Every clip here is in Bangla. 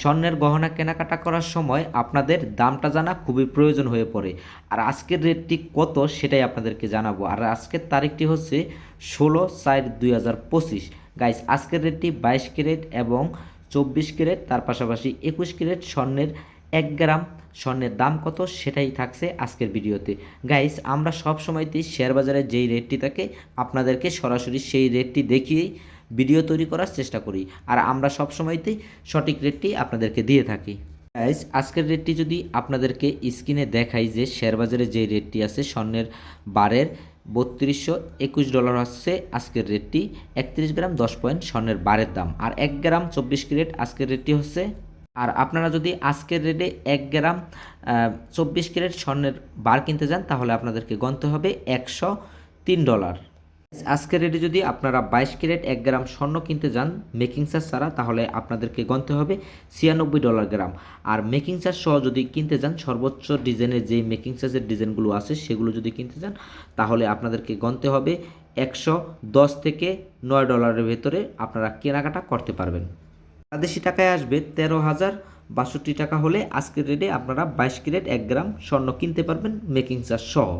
স্বর্ণের গহনা কেনাকাটা করার সময় আপনাদের দামটা জানা খুবই প্রয়োজন হয়ে পড়ে। আর আজকের রেটটি কত সেটাই আপনাদেরকে জানাব। আর আজকের তারিখটি হচ্ছে ষোলো চার দুই হাজার পঁচিশ। গাইস আজকের রেটটি বাইশ ক্যারেট এবং চব্বিশ ক্যারেট, তার পাশাপাশি একুশ ক্যারেট স্বর্ণের এক গ্রাম। স্বর্ণের দাম কত সেটাই থাকছে আজকের ভিডিওতে। গাইস আমরা সব সময়তেই শেয়ার বাজারে যেই রেটটি থাকে, আপনাদেরকে সরাসরি সেই রেটটি দেখিয়েই ভিডিও তৈরি করার চেষ্টা করি। আর আমরা সব সময়তেই সঠিক রেটটি আপনাদেরকে দিয়ে থাকি। গাইস আজকের রেটটি যদি আপনাদেরকে স্ক্রিনে দেখাই যে শেয়ার বাজারে যে রেটটি আছে, স্বর্ণের বারের বত্রিশশো একুশ ডলার হচ্ছে আজকের রেটটি একত্রিশ গ্রাম দশ পয়েন্ট স্বর্ণের বারের দাম। আর এক গ্রাম চব্বিশ ক্যারেট আজকের রেটটি হচ্ছে। আর আপনারা যদি আজকের রেটে এক গ্রাম চব্বিশ ক্যারেট স্বর্ণের বার কিনতে যান, তাহলে আপনাদেরকে গণতে হবে একশো তিন ডলার আজকের রেটে যদি আপনারা বাইশ ক্যারেট এক গ্রাম স্বর্ণ কিনতে যান, মেকিং চার্জ ছাড়া, তাহলে আপনাদেরকে গণতে হবে ছিয়ানব্বই ডলার গ্রাম। আর মেকিং চার্জ সহ যদি কিনতে যান, সর্বোচ্চ ডিজাইনের যে মেকিং চার্জের ডিজাইনগুলো আছে, সেগুলো যদি কিনতে যান, তাহলে আপনাদেরকে গণতে হবে একশো দশ থেকে নয় ডলারের ভেতরে আপনারা কেনাকাটা করতে পারবেন। বাংলাদেশি টাকায় আসবে তেরো হাজার বাষট্টি টাকা হলে আজকের রেটে আপনারা বাইশ ক্যারেট এক গ্রাম স্বর্ণ কিনতে পারবেন মেকিং চার্জ সহ।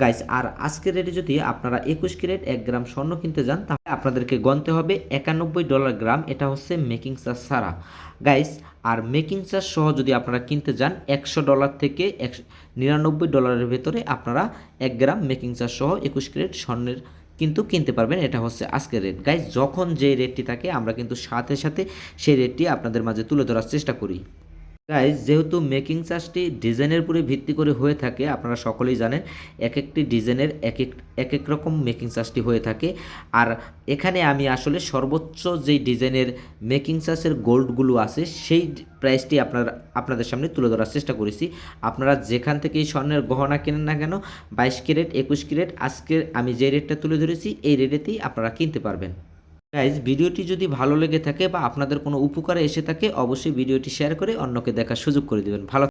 গাইস আর আজকের রেটে যদি আপনারা একুশ ক্যারেট এক গ্রাম স্বর্ণ কিনতে যান, তাহলে আপনাদেরকে গণতে হবে একানব্বই ডলার গ্রাম, এটা হচ্ছে মেকিং চার্জ ছাড়া। গাইস আর মেকিং চার্জ সহ যদি আপনারা কিনতে যান, একশো ডলার থেকে একশো নিরানব্বই ডলারের ভেতরে আপনারা এক গ্রাম মেকিং চার্জ সহ একুশ ক্যারেট স্বর্ণের কিন্তু কিনতে পারবেন। এটা হচ্ছে আজকের রেট গাইজ যখন যে রেটটি থাকে, আমরা কিন্তু সাথে সাথে সেই রেটটি আপনাদের মাঝে তুলে ধরার চেষ্টা করি। গাইজ যেহেতু মেকিং চার্জটি ডিজাইনের উপরে ভিত্তি করে হয়ে থাকে, আপনারা সকলেই জানেন এক একটি ডিজাইনের এক এক এক এক রকম মেকিং চার্জটি হয়ে থাকে। আর এখানে আমি আসলে সর্বোচ্চ যেই ডিজাইনের মেকিং চার্জের গোল্ডগুলো আছে, সেই প্রাইসটি আপনার, আপনাদের সামনে তুলে ধরার চেষ্টা করেছি। আপনারা যেখান থেকেই স্বর্ণের গহনা কেনেন না কেন, বাইশ ক্যারেট, একুশ ক্যারেট, আজকের আমি যে রেটটা তুলে ধরেছি, এই রেটেতেই আপনারা কিনতে পারবেন। গাইজ ভিডিওটি যদি ভালো লেগে থাকে বা আপনাদের কোনো উপকারে এসে থাকে, অবশ্যই ভিডিওটি শেয়ার করে অন্যকে দেখার সুযোগ করে দেবেন। ভালো